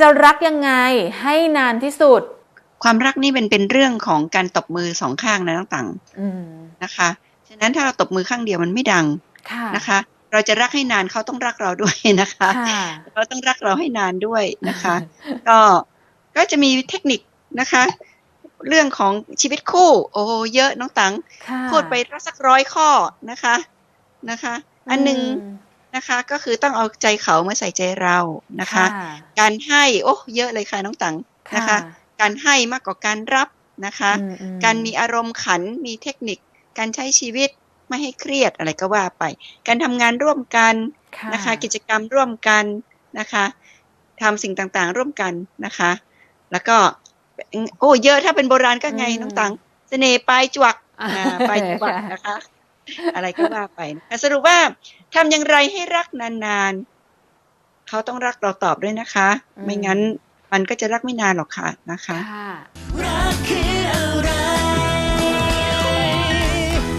จะรักยังไงให้นานที่สุด ความรักนี่เป็นเป็นเรื่องของการตบมือสองข้างนะน้องตังอืมนะคะ ฉะนั้นถ้าเราตบมือข้างเดียวมันไม่ดังค่ะนะคะ เราจะรักให้นานเขาต้องรักเราด้วยนะคะค่ะเขาต้องรักเราให้นานด้วยนะคะ ก็ก็จะมีเทคนิคนะคะ เรื่องของชีวิตคู่ โอ้เยอะน้องตังค่ะพูดไปสักร้อยข้อนะคะนะคะ อันหนึ่งม นะคะ ก็คือต้องเอาใจเขามาใส่ใจเรานะคะ การให้โอ้เยอะเลยค่ะน้องตังนะคะ การให้มากกว่าการรับนะคะอืมอืมการมีอารมณ์ขันมีเทคนิค การใช้ชีวิตไม่ให้เครียดอะไรก็ว่าไป การทำงานร่วมกันนะคะ กิจกรรมร่วมกันนะคะทำสิ่งต่างๆร่วมกันนะคะ แล้วก็โอ้เยอะถ้าเป็นโบราณก็ไงอืมน้องตังเสน่ห์ปลายจวักอ่าอ่าปลายจวักนะคะ อะไรก็ว่าไปนะคะสรุปว่าทำอย่างไรให้รักนานๆเขาต้องรักเราตอบด้วยนะคะอืมไม่งั้นมันก็จะรักไม่นานหรอกค่ะนะคะค่ะรักคือ